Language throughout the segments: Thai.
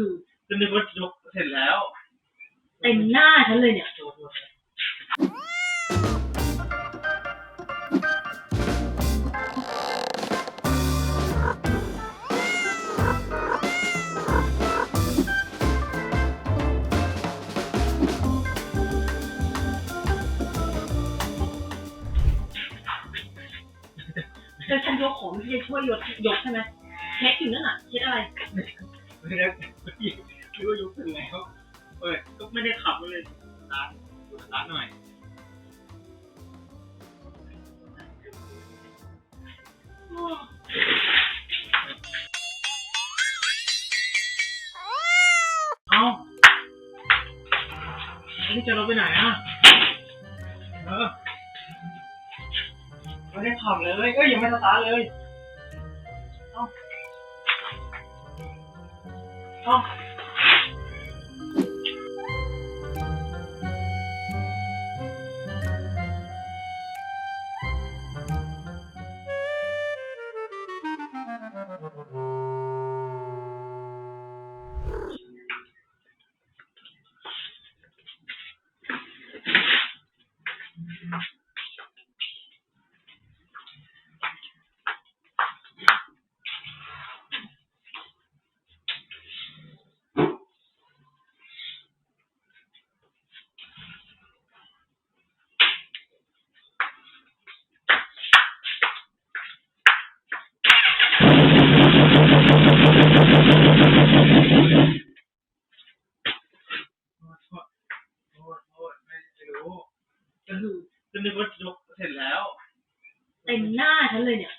นึกว่ายกเสร็จแล้วเต็มหน้าฉันเลยเนี่ยแต่ฉันยกของที่จะช่วยยกยกใช่ไหมเช็คอยู่นั่นน่ะเช็คอะไร ไม่ได้คิดว่ายกเสร็จแล้วเปิดก็ไม่ได้ขับเลยสตาร์ทสตาร์ทหน่อยเอานี่จะรถไปไหนอะเออไม่ได้ขับเลยเอ้ยยังไม่สตาร์ทเลย เอ้า โทษโทษโทษโทษไม่ไม่รู้ก็ คือก็นึกว่ายกเสร็จแล้ว เต็มหน้าฉันเลยเนี่ย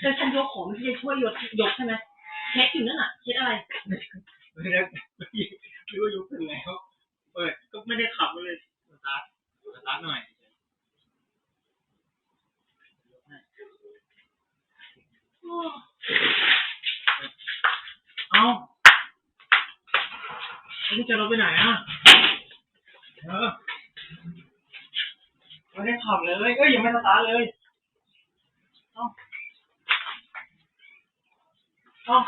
แต่ฉันยกของที่จะช่วยยกยกใช่ไหมเช็คอยู่นั่นน่ะเช็คอะไรไม่ได้คิดว่ายกเสร็จแล้วเปิดก็ไม่ได้ขับเลยสตาร์ทสตาร์ทหน่อยเอ้านี่จะรถไปไหนอะ เออไม่ได้ขับเลยเอ้ยยังไม่สตาร์ทเลยเอ้าเอ้า